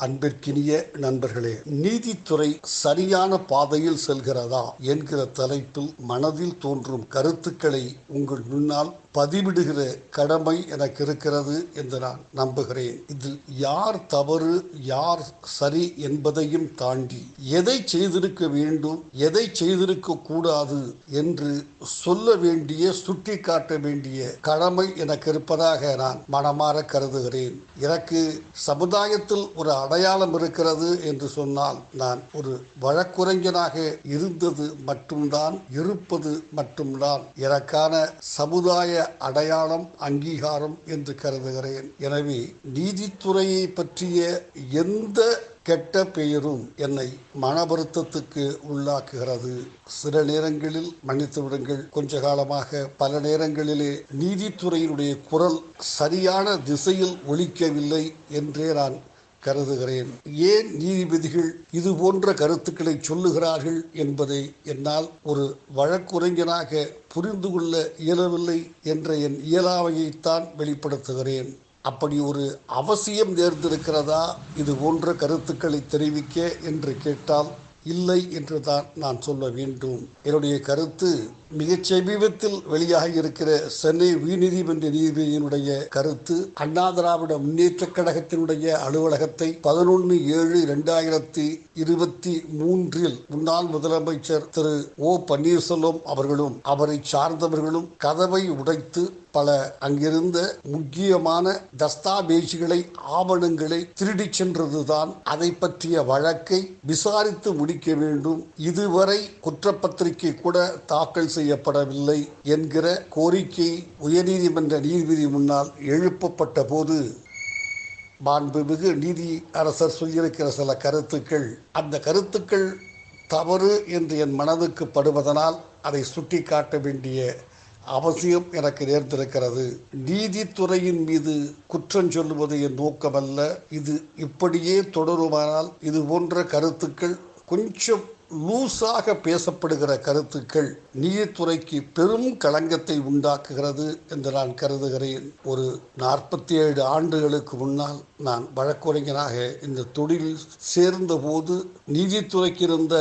அன்பிற்கினிய நண்பர்களே நீதித்துறை சரியான பாதையில் செல்கிறதா என்கிற தலைப்பில் மனதில் தோன்றும் கருத்துக்களை உங்கள் முன்னால் பதிவிடுகிற கடமை எனக்கு இருக்கிறது என்று நான் நம்புகிறேன். இதில் யார் தவறு யார் சரி என்பதையும் தாண்டி எதை செய்திருக்க வேண்டும் எதை செய்திருக்க கூடாது என்று சொல்ல வேண்டிய சுட்டி காட்ட வேண்டிய கடமை எனக்கு இருப்பதாக நான் மனமாற கருதுகிறேன். எனக்கு சமுதாயத்தில் ஒரு அடையாளம் இருக்கிறது என்று சொன்னால் நான் ஒரு வழக்குரைஞனாக இருந்தது மட்டும்தான் இருப்பது மட்டும்தான். எனக்கான சமுதாய அடையாளம் அங்கீகாரம் என்று கருதுகிறேன். எனவே நீதித்துறையை பற்றிய எந்த கெட்ட பெயரும் என்னை மன வருத்தத்துக்கு உள்ளாக்குகிறது. சில நேரங்களில் மன்னித்து விடுங்கள். கொஞ்ச காலமாக பல நேரங்களிலே நீதித்துறையினுடைய குரல் சரியான திசையில் ஒழிக்கவில்லை என்றே நான் கருதுகிறேன். ஏன் நீதிபதிகள் இது போன்ற கருத்துக்களை சொல்லுகிறார்கள் என்பதை என்னால் ஒரு வழக்குரைஞனாக புரிந்து கொள்ள இயலவில்லை என்ற என் இயலாமையைத்தான் வெளிப்படுத்துகிறேன். அப்படி ஒரு அவசியம் நேர்ந்திருக்கிறதா? இது போன்ற கருத்துக்களை தெரிவிக்க என்று கேட்டால் இல்லை என்று தான் நான் சொல்ல வேண்டும். என்னுடைய கருத்து மிகச் சமீபத்தில் வெளியாகி இருக்கிற சென்னை உயர்நீதிமன்ற நீதிபதியினுடைய கருத்து அண்ணா திராவிட முன்னேற்ற கழகத்தினுடைய அலுவலகத்தை பதினொன்று ஏழு இரண்டாயிரத்தி இருபத்தி மூன்றில் முன்னாள் முதலமைச்சர் திரு. ஓ. பன்னீர்செல்வம் அவர்களும் அவரை சார்ந்தவர்களும் கதவை உடைத்து பல அங்கிருந்த முக்கியமான தஸ்தாபேஜ்களை ஆவணங்களை திருடி சென்றதுதான் அதை பற்றிய வழக்கை விசாரித்து முடிக்க வேண்டும். இதுவரை குற்றப்பத்திரிகை கூட தாக்கல் செய்ய செய்யப்படவில்லை என்கிற கோரிக்கை உயர்நீதிமன்ற நீதிபதி முன்னால் எழுப்பப்பட்ட போது மாண்புமிகு நீதி அரசர் சொல்லியிருக்கிற சில கருத்துக்கள். அந்த கருத்துக்கள் தவறு என்று என் மனதுக்கு படுவதனால் அதை சுட்டி காட்ட வேண்டிய அவசியம் எனக்கு நேர்ந்திருக்கிறது. நீதித்துறையின் மீது குற்றம் சொல்லுவது என் நோக்கமல்ல. இது இப்படியே தொடருமானால் இது போன்ற கருத்துக்கள் கொஞ்சம் லூசாக பேசப்படுகிற கருத்துக்கள் நீதித்துறைக்கு பெரும் களங்கத்தை உண்டாக்குகிறது என்று நான் கருதுகிறேன். ஒரு நாற்பத்தி ஏழு ஆண்டுகளுக்கு முன்னால் நான் வழக்குரைஞராக இந்த தொழிலில் சேர்ந்தபோது நீதித்துறைக்கு இருந்த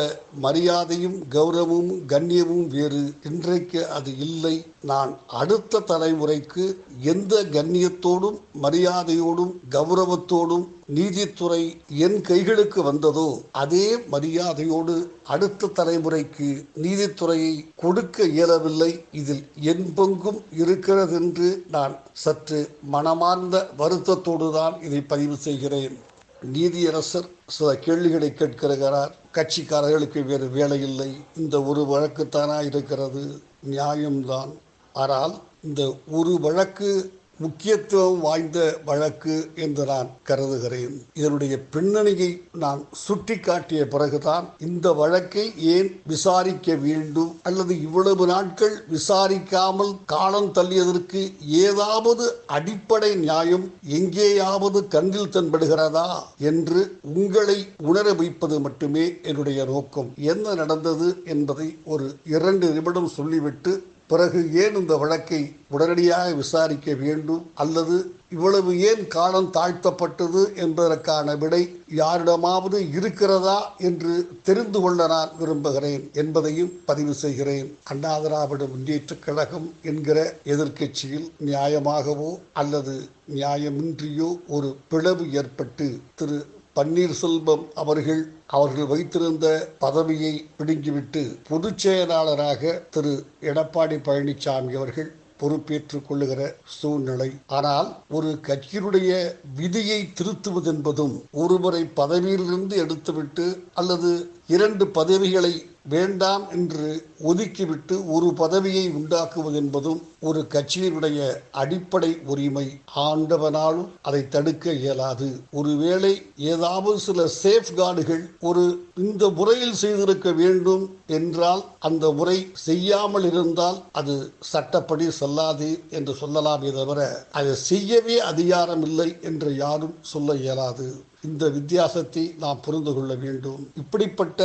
மரியாதையும் கௌரவமும் கண்ணியமும் வேறு. இன்றைக்கு அது இல்லை. நான் அடுத்த தலைமுறைக்கு எந்த கண்ணியத்தோடும் மரியாதையோடும் கௌரவத்தோடும் நீதித்துறை என் கைகளுக்கு வந்ததோ அதே மரியாதையோடு அடுத்த தலைமுறைக்கு நீதித்துறையை கொடுக்க இயலவில்லை. இதில் என் பங்கும் இருக்கிறது என்று நான் சற்று மனமார்ந்த வருத்தத்தோடு தான் இதை பதிவு செய்கிறேன். நீதியரசர் சில கேள்விகளை கேட்கிறார். கட்சிக்காரர்களுக்கு வேறு வேலை இல்லை இந்த ஒரு வழக்குத்தானா இருக்கிறது? நியாயம்தான். ஆனால் இந்த ஒரு வழக்கு முக்கியத்துவம் வாய்ந்த வழக்கு என்று நான் கருதுகிறேன். இதனுடைய பின்னணியை நான் சுட்டி காட்டிய பிறகுதான் இந்த வழக்கை ஏன் விசாரிக்க வேண்டும் அல்லது இவ்வளவு நாட்கள் விசாரிக்காமல் காலம் தள்ளியதற்கு ஏதாவது அடிப்படை நியாயம் எங்கேயாவது கண்ணில் தென்படுகிறதா என்று உங்களை உணர வைப்பது மட்டுமே என்னுடைய நோக்கம். என்ன நடந்தது என்பதை ஒரு இரண்டு நிமிடம் சொல்லிவிட்டு பிறகு ஏன் இந்த வழக்கை உடனடியாக விசாரிக்க வேண்டும்? அல்லது இவ்வளவு ஏன் காலம் தாழ்த்தப்பட்டது என்பதற்கான விடை யாரிடமாவது இருக்கிறதா என்று தெரிந்து கொள்ள நான் விரும்புகிறேன் என்பதையும் பதிவு செய்கிறேன். அண்ணா திராவிட முன்னேற்ற கழகம் என்கிற எதிர்க்கட்சியில் நியாயமாகவோ அல்லது நியாயமின்றியோ ஒரு பிளவு ஏற்பட்டு திரு பன்னீர்செல்வம் அவர்கள் அவர்கள் வைத்திருந்த பதவியை பிடுங்கிவிட்டு பொதுச் செயலாளராக திரு. எடப்பாடி பழனிசாமி அவர்கள் பொறுப்பேற்றுக் கொள்ளுகிற சூழ்நிலை. ஆனால் ஒரு கட்சியினுடைய விதியை திருத்துவது என்பதும் ஒருவரை பதவியிலிருந்து எடுத்துவிட்டு அல்லது இரண்டு பதவிகளை வேண்டாம் என்று ஒதுக்கிவிட்டு ஒரு பதவியை உண்டாக்குவது என்பதும் ஒரு கட்சியினுடைய அடிப்படை உரிமை. ஆண்டவனாலும் அதை தடுக்க இயலாது. ஒருவேளை ஏதாவது சில சேஃப்கார்டுகள் ஒரு இந்த முறையில் செய்திருக்க வேண்டும் என்றால் அந்த முறை செய்யாமல் இருந்தால் அது சட்டப்படி செல்லாது என்று சொல்லலாமே தவிர அதை செய்யவே அதிகாரம் இல்லை என்று யாரும் சொல்ல இயலாது. இந்த வித்தியாசத்தை நாம் புரிந்து கொள்ள வேண்டும். இப்படிப்பட்ட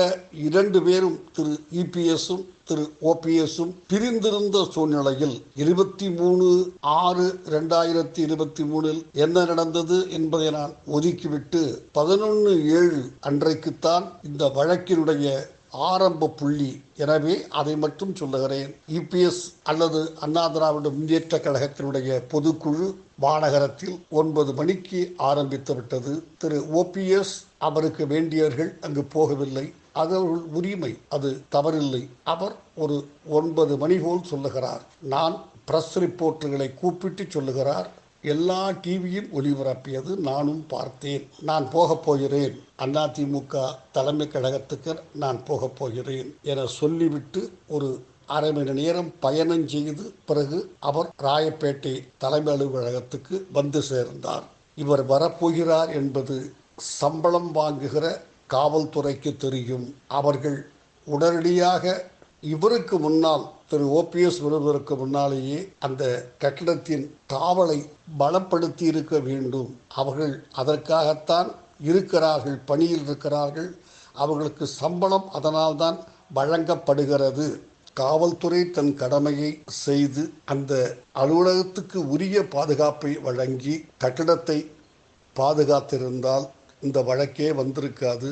இரண்டு பேரும் திரு இபிஎஸும் திரு ஓபிஎஸும் பிரிந்திருந்த சூழ்நிலையில் இருபத்தி மூணு ஆறு ரெண்டாயிரத்தி இருபத்தி மூணில் என்ன நடந்தது என்பதை நான் ஒதுக்கிவிட்டு பதினொன்று ஏழு அன்றைக்குத்தான் இந்த வழக்கினுடைய ஆரம்ப புள்ளி. எனவே அதை மட்டும் சொல்லுகிறேன். இபிஎஸ் அல்லது அண்ணா திராவிட முன்னேற்ற கழகத்தினுடைய பொதுக்குழு மாநகரத்தில் ஒன்பது மணிக்கு ஆரம்பித்து விட்டது திரு ஓபிஎஸ் அவருக்கு வேண்டியவர்கள் அங்கு போகவில்லை. அது உரிமை அது தவறில்லை. அவர் ஒரு ஒன்பது மணி போல் சொல்லுகிறார். நான் பிரஸ் ரிப்போர்ட்டுகளை கூப்பிட்டு சொல்லுகிறார். எல்லா டிவியும் ஒளிபரப்பியது நானும் பார்த்தேன். நான் போகப் போகிறேன். அதிமுக தலைமை கழகத்துக்கு நான் போகப் போகிறேன் என சொல்லிவிட்டு ஒரு அரை மணி நேரம் பயணம் செய்து பிறகு அவர் ராயப்பேட்டை தலைமை அலுவலகத்துக்கு வந்து சேர்ந்தார். இவர் வரப்போகிறார் என்பது சம்பளம் வாங்குகிற காவல்துறைக்கு தெரியும். அவர்கள் உடனடியாக இவருக்கு முன்னால் திரு ஓபிஎஸ் வருவதற்கு முன்னாலேயே அந்த கட்டிடத்தின் காவலை பலப்படுத்தி இருக்க வேண்டும். அவர்கள் அதற்காகத்தான் இருக்கிறார்கள் பணியில் இருக்கிறார்கள். அவர்களுக்கு சம்பளம் அதனால்தான் வழங்கப்படுகிறது. காவல்துறை தன் கடமையை செய்து அந்த அலுவலகத்துக்கு உரிய பாதுகாப்பை வழங்கி கட்டிடத்தை பாதுகாத்திருந்தால் இந்த வழக்கே வந்திருக்காது.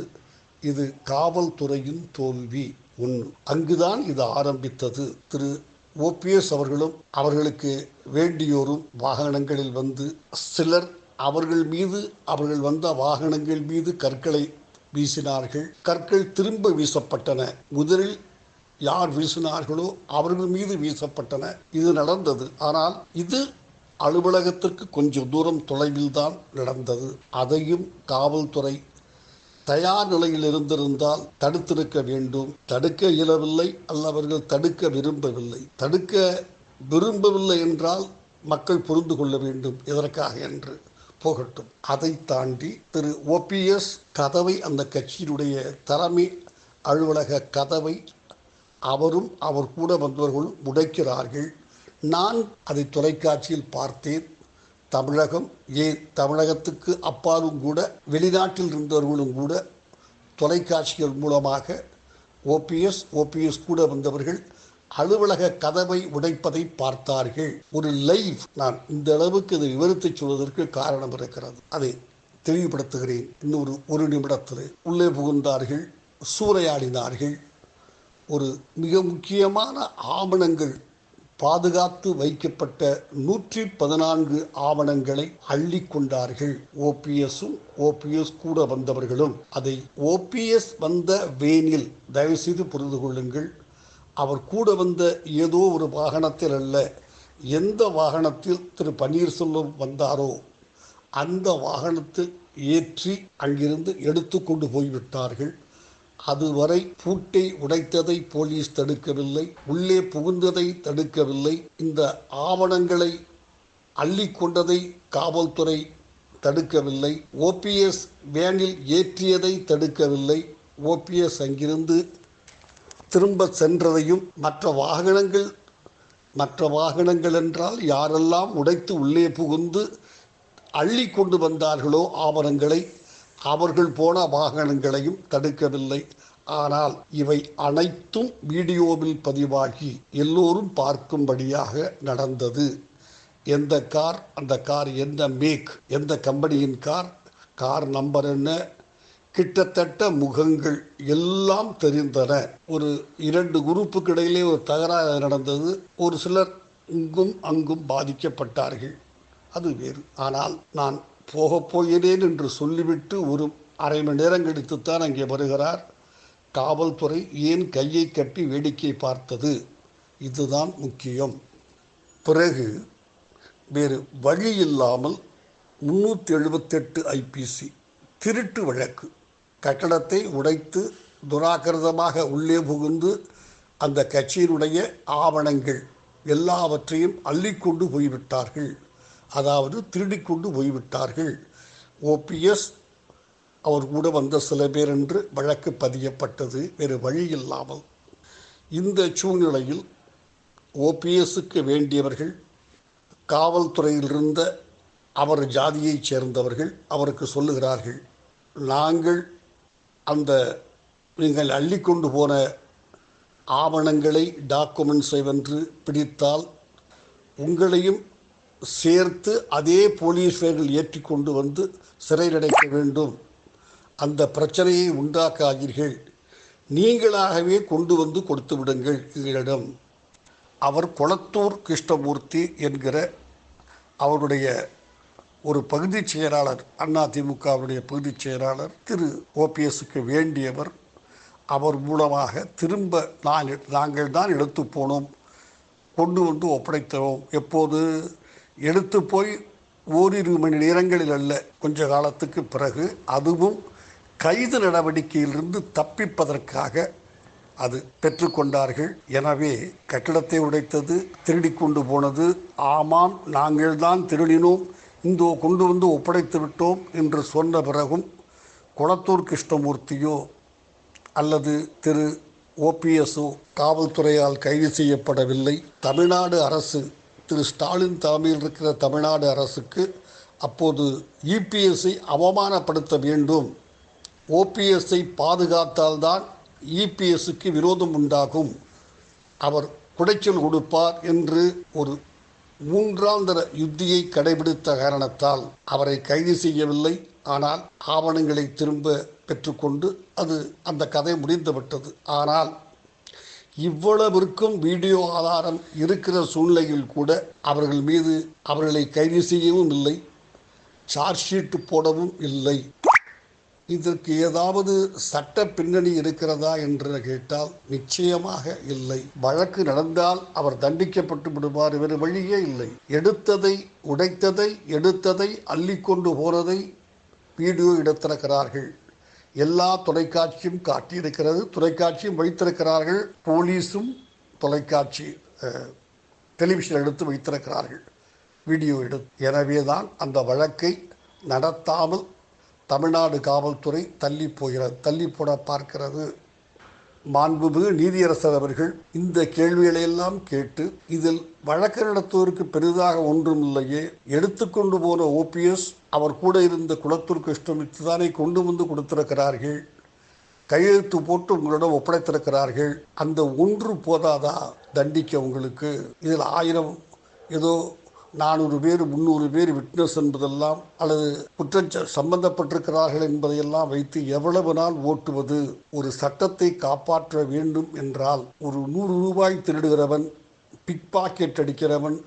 இது காவல்துறையின் தோல்வி. உன் அங்குதான் இது ஆரம்பித்தது. திரு. ஓபிஎஸ் அவர்களும் அவர்களுக்கு வேண்டியோரும் வாகனங்களில் வந்து சிலர் அவர்கள் மீது அவர்கள் வந்த வாகனங்கள் மீது கற்களை வீசினார்கள். கற்கள் திரும்ப வீசப்பட்டன. முதலில் யார் வீசினார்களோ அவர்கள் மீது வீசப்பட்டன. இது நடந்தது. ஆனால் இது அலுவலகத்திற்கு கொஞ்சம் தூரம் தொலைவில் தான் நடந்தது. அதையும் காவல்துறை தயார் நிலையில் இருந்திருந்தால் தடுத்திருக்க வேண்டும். தடுக்க இயலவில்லை அல்ல அவர்கள் தடுக்க விரும்பவில்லை. தடுக்க விரும்பவில்லை என்றால் மக்கள் புரிந்து கொள்ள வேண்டும். எதற்காக என்று போகட்டும். அதை தாண்டி திரு ஓபிஎஸ் கதவை அந்த கட்சியினுடைய தலைமை அலுவலக கதவை அவரும் அவர் கூட வந்தவர்களும் உடைக்கிறார்கள். நான் அதை தொலைக்காட்சியில் பார்த்தேன். தமிழகம் ஏன் தமிழகத்துக்கு அப்பாலும் கூட வெளிநாட்டில் இருந்தவர்களும் கூட தொலைக்காட்சிகள் மூலமாக ஓபிஎஸ் ஓபிஎஸ் கூட வந்தவர்கள் அலுவலக கதவை உடைப்பதை பார்த்தார்கள். ஒரு லைவ் நான் இந்த அளவுக்கு இதை விவரித்து சொல்வதற்கு காரணம் இருக்கிறது. அதை தெளிவுபடுத்துகிறேன். இன்னொரு ஒரு நிமிடத்தில். உள்ளே புகுந்தார்கள் சூறையாடினார்கள். ஒரு மிக முக்கியமான ஆவணங்கள் பாதுகாத்து வைக்கப்பட்ட நூற்றி பதினான்கு ஆவணங்களை அள்ளி கொண்டார்கள். ஓபிஎஸும் ஓபிஎஸ் கூட வந்தவர்களும் அதை ஓபிஎஸ் வந்த வேனில் தயவுசெய்து புரிந்து கொள்ளுங்கள். அவர் கூட வந்த ஏதோ ஒரு வாகனத்தில் அல்ல எந்த வாகனத்தில் திரு பன்னீர்செல்வம் வந்தாரோ அந்த வாகனத்தில் ஏற்றி அங்கிருந்து எடுத்து கொண்டு போய்விட்டார்கள். அதுவரை பூட்டை உடைத்ததை போலீஸ் தடுக்கவில்லை உள்ளே புகுந்ததை தடுக்கவில்லை இந்த ஆவணங்களை அள்ளி கொண்டதை காவல்துறை தடுக்கவில்லை ஓபிஎஸ் வேனில் ஏற்றியதை தடுக்கவில்லை ஓபிஎஸ் அங்கிருந்து திரும்ப சென்றதையும் மற்ற வாகனங்கள் மற்ற வாகனங்கள் என்றால் யாரெல்லாம் உடைத்து உள்ளே புகுந்து அள்ளி கொண்டு வந்தார்களோ ஆவணங்களை அவர்கள் போன வாகனங்களையும் தடுக்கவில்லை. ஆனால் இவை அனைத்தும் வீடியோவில் பதிவாகி எல்லோரும் பார்க்கும்படியாக நடந்தது. எந்த கார் அந்த கார் எந்த மேக் எந்த கம்பெனியின் கார் கார் நம்பர் என்ன கிட்டத்தட்ட முகங்கள் எல்லாம் தெரிந்தன. ஒரு இரண்டு குரூப்புக்கு இடையிலே ஒரு தகராறு நடந்தது. ஒரு சிலர் இங்கும் அங்கும் பாதிக்கப்பட்டார்கள். அது வேறு. ஆனால் நான் போகப் போகிறேன் என்று சொல்லிவிட்டு ஒரு அரை மணி நேரம் கழித்துத்தான் அங்கே வருகிறார். காவல்துறை ஏன் கையை கட்டி வேடிக்கை பார்த்தது? இதுதான் முக்கியம். பிறகு வேறு வழி இல்லாமல் முன்னூற்றி எழுபத்தெட்டு ஐபிசி திருட்டு வழக்கு. கட்டடத்தை உடைத்து துராகிருதமாக உள்ளே புகுந்து அந்த கட்சியினுடைய ஆவணங்கள் எல்லாவற்றையும் அள்ளிக்கொண்டு போய்விட்டார்கள். அதாவது திருடிக்கொண்டு போய்விட்டார்கள். ஓபிஎஸ் அவர் கூட வந்த சில பேர் என்று வழக்கு பதியப்பட்டது வேறு வழி இல்லாமல். இந்த சூழ்நிலையில் ஓபிஎஸ்க்கு வேண்டியவர்கள் காவல்துறையில் இருந்த அவர் ஜாதியைச் சேர்ந்தவர்கள் அவருக்கு சொல்லுகிறார்கள் நாங்கள் அந்த நீங்கள் அள்ளிக்கொண்டு போன ஆவணங்களை டாக்குமெண்ட்ஸை வென்று பிடித்தால் உங்களையும் சேர்த்து அதே போலீஸ்வர்கள் ஏற்றி கொண்டு வந்து சிறையில் அடைக்க வேண்டும். அந்த பிரச்சனையை உண்டாக்காதீர்கள். நீங்களாகவே கொண்டு வந்து கொடுத்து விடுங்கள் எங்களிடம். அவர் குளத்தூர் கிருஷ்ணமூர்த்தி என்கிற அவருடைய ஒரு பகுதிச் செயலாளர் அதிமுகவுடைய பகுதிச் செயலாளர் திரு. ஓபிஎஸ்க்கு வேண்டியவர். அவர் மூலமாக திரும்ப நாங்கள் நாங்கள் தான் எடுத்து போனோம். கொண்டு வந்து ஒப்படைத்தோம். எப்போது? எடுத்து போய் ஓரிரு மணி நேரங்களில் அல்ல கொஞ்ச காலத்துக்கு பிறகு அதுவும் கைது நடவடிக்கையிலிருந்து தப்பிப்பதற்காக அது பெற்றுக்கொண்டார்கள் எனவே கட்டிடத்தை உடைத்தது திருடி கொண்டு போனது ஆமாம் நாங்கள் தான் திருடினோம் இந்தோ கொண்டு வந்து ஒப்படைத்து விட்டோம் என்று சொன்ன பிறகும் குளத்தூர் கிருஷ்ணமூர்த்தியோ அல்லது திரு ஓபிஎஸ்ஓ காவல்துறையால் கைது செய்யப்படவில்லை. தமிழ்நாடு அரசு திரு ஸ்டாலின் தலைமையில் இருக்கிற தமிழ்நாடு அரசுக்கு அப்போது இபிஎஸ்ஐ அவமானப்படுத்த வேண்டும். ஓபிஎஸ்ஐ பாதுகாத்தால்தான் இபிஎஸ்க்கு விரோதம் உண்டாகும். அவர் குடைச்சல் கொடுப்பார் என்று ஒரு மூன்றாந்தர யுத்தியை கடைபிடித்த காரணத்தால் அவரை கைது செய்யவில்லை. ஆனால் ஆவணங்களை திரும்ப பெற்றுக்கொண்டு அது அந்த கதை முடிந்துவிட்டது. ஆனால் இவ்வளவிற்கும் வீடியோ ஆதாரம் இருக்கிற சூழ்நிலையில் கூட அவர்கள் மீது அவர்களை கைது செய்யவும் இல்லை சார்ஜ் ஷீட் போடவும் இல்லை. இதற்கு ஏதாவது சட்ட பின்னணி இருக்கிறதா என்று கேட்டால் நிச்சயமாக இல்லை. வழக்கு நடந்தால் அவர் தண்டிக்கப்பட்டு விடுவார் வேறு வழியே இல்லை. எடுத்ததை உடைத்ததை எடுத்ததை அள்ளிக்கொண்டு போனதை வீடியோ எடுத்திருக்கிறார்கள் எல்லா தொலைக்காட்சியும் காட்டியிருக்கிறது தொலைக்காட்சியும் வைத்திருக்கிறார்கள். போலீஸும் தொலைக்காட்சி டெலிவிஷன் எடுத்து வைத்திருக்கிறார்கள். வீடியோ எடுத்து. எனவே தான் அந்த வழக்கை நடத்தாமல் தமிழ்நாடு காவல்துறை தள்ளி போகிறது தள்ளி போட பார்க்கிறது. மாண்புமிகு நீதியரசர் அவர்கள் இந்த கேள்விகளையெல்லாம் கேட்டு இதில் வழக்கு நடத்துவதற்கு பெரிதாக ஒன்றும் இல்லையே எடுத்துக்கொண்டு போன ஓபிஎஸ் அவர் கூட இருந்த குளத்தூர் கிருஷ்ணமித்து தானே கொண்டு வந்து கொடுத்திருக்கிறார்கள். கையெழுத்து போட்டு உங்களிடம் ஒப்படைத்திருக்கிறார்கள். அந்த ஒன்று போதாதா தண்டிக்க உங்களுக்கு? இதில் ஆயிரம் ஏதோ நானூறு பேர் முந்நூறு பேர் விட்னஸ் என்பதெல்லாம் அல்லது குற்ற சம்பந்தப்பட்டிருக்கிறார்கள் என்பதையெல்லாம் வைத்து எவ்வளவு நாள் ஓட்டுவது ஒரு சட்டத்தை காப்பாற்ற வேண்டும் என்றால் ஒரு நூறு ரூபாய் திருடுகிறவன் பிக் பாக்கெட் அடிக்கிறவன்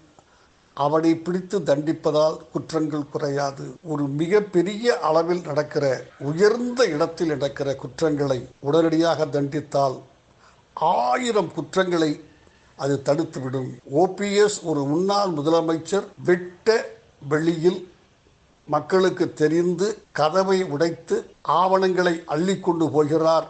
அவனை பிடித்து தண்டிப்பதால் குற்றங்கள் குறையாது. ஒரு மிகப்பெரிய அளவில் நடக்கிற உயர்ந்த இடத்தில் நடக்கிற குற்றங்களை உடனடியாக தண்டித்தால் ஆயிரம் குற்றங்களை அது தடுத்துவிடும் ஓபிஎஸ் ஒரு முன்னாள் முதலமைச்சர் வெட்ட வெளியில் மக்களுக்கு தெரிந்து கதவை உடைத்து ஆவணங்களை அள்ளி கொண்டு போகிறார்.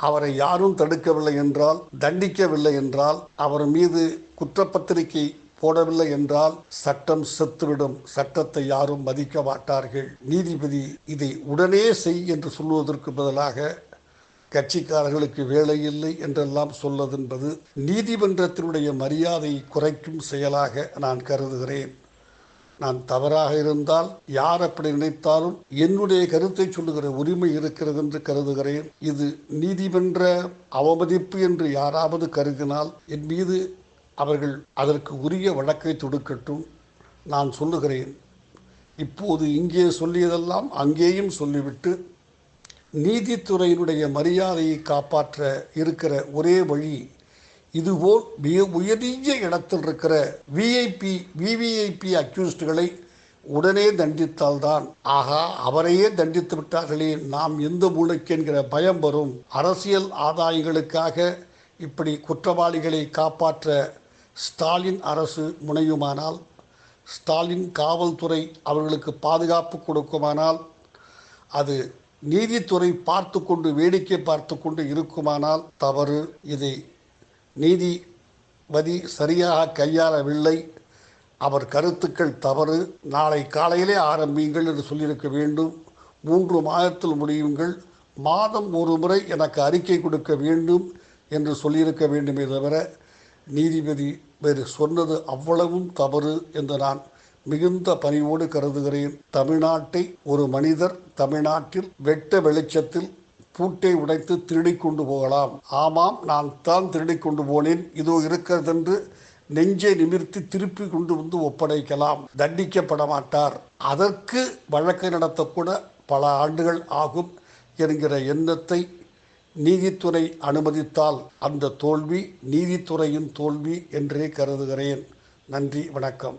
அவரை யாரும் தடுக்கவில்லை என்றால் தண்டிக்கவில்லை என்றால் அவர் மீது குற்றப்பத்திரிகை போடவில்லை என்றால் சட்டம் செத்துவிடும். சட்டத்தை யாரும் மதிக்க மாட்டார்கள். நீதிபதி இதை உடனே செய் என்று சொல்வதற்கு பதிலாக கட்சிக்காரர்களுக்கு வேலை இல்லை என்றெல்லாம் சொல்லதென்பது நீதிமன்றத்தினுடைய மரியாதையை குறைக்கும் செயலாக நான் கருதுகிறேன். நான் தவறாக இருந்தால் யார் அப்படி நினைத்தாலும் என்னுடைய கருத்தை சொல்லுகிற உரிமை இருக்கிறது என்று கருதுகிறேன். இது நீதிமன்ற அவமதிப்பு என்று யாராவது கருதினால் என் மீது அவர்கள் அதற்கு உரிய வழக்கை தொடுக்கட்டும் நான் சொல்லுகிறேன். இப்போது இங்கே சொல்லியதெல்லாம் அங்கேயும் சொல்லிவிட்டு நீதித்துறையினுடைய மரியாதையை காப்பாற்ற இருக்கிற ஒரே வழி இதுபோல் மிக உயரிய இடத்தில் இருக்கிற விஐபி விவிஐபி அக்யூஸ்டுகளை உடனே தண்டித்தால்தான். ஆகா அவரையே தண்டித்து விட்டார்களே நாம் எந்த மூளைக்கு என்கிற பயம் வரும்? அரசியல் ஆதாயங்களுக்காக இப்படி குற்றவாளிகளை காப்பாற்ற ஸ்டாலின் அரசு முனையுமானால் ஸ்டாலின் காவல்துறை அவர்களுக்கு பாதுகாப்பு கொடுக்குமானால் அது நீதித்துறை பார்த்து கொண்டு வேடிக்கை பார்த்து கொண்டு இருக்குமானால் தவறு. இதை நீதிபதி சரியாக கையாளவில்லை. அவர் கருத்துக்கள் தவறு. நாளை காலையிலே ஆரம்பியுங்கள் என்று சொல்லியிருக்க வேண்டும். மூன்று மாதத்தில் முடியுங்கள். மாதம் ஒரு முறை எனக்கு அறிக்கை கொடுக்க வேண்டும் என்று சொல்லியிருக்க வேண்டுமே தவிர நீதிபதி வேறு சொன்னது அவ்வளவும் தவறு என்று நான் மிகுந்த பணிவோடு கருதுகிறேன். தமிழ்நாட்டை ஒரு மனிதர் தமிழ்நாட்டில் வெட்ட வெளிச்சத்தில் பூட்டை உடைத்து திருடிக் கொண்டு போகலாம். ஆமாம் நான் தான் திருடிக் கொண்டு போனேன். இதோ இருக்கிறதென்று நெஞ்சை நிமிர்த்தி திருப்பி கொண்டு வந்து ஒப்படைக்கலாம். தண்டிக்கப்பட மாட்டார் அதற்கு வழக்கு நடத்தக்கூட பல ஆண்டுகள் ஆகும் என்கிற எண்ணத்தை நீதித்துறை அனுமதித்தால் அந்த தோல்வி நீதித்துறையின் தோல்வி என்றே கருதுகிறேன். நன்றி வணக்கம்.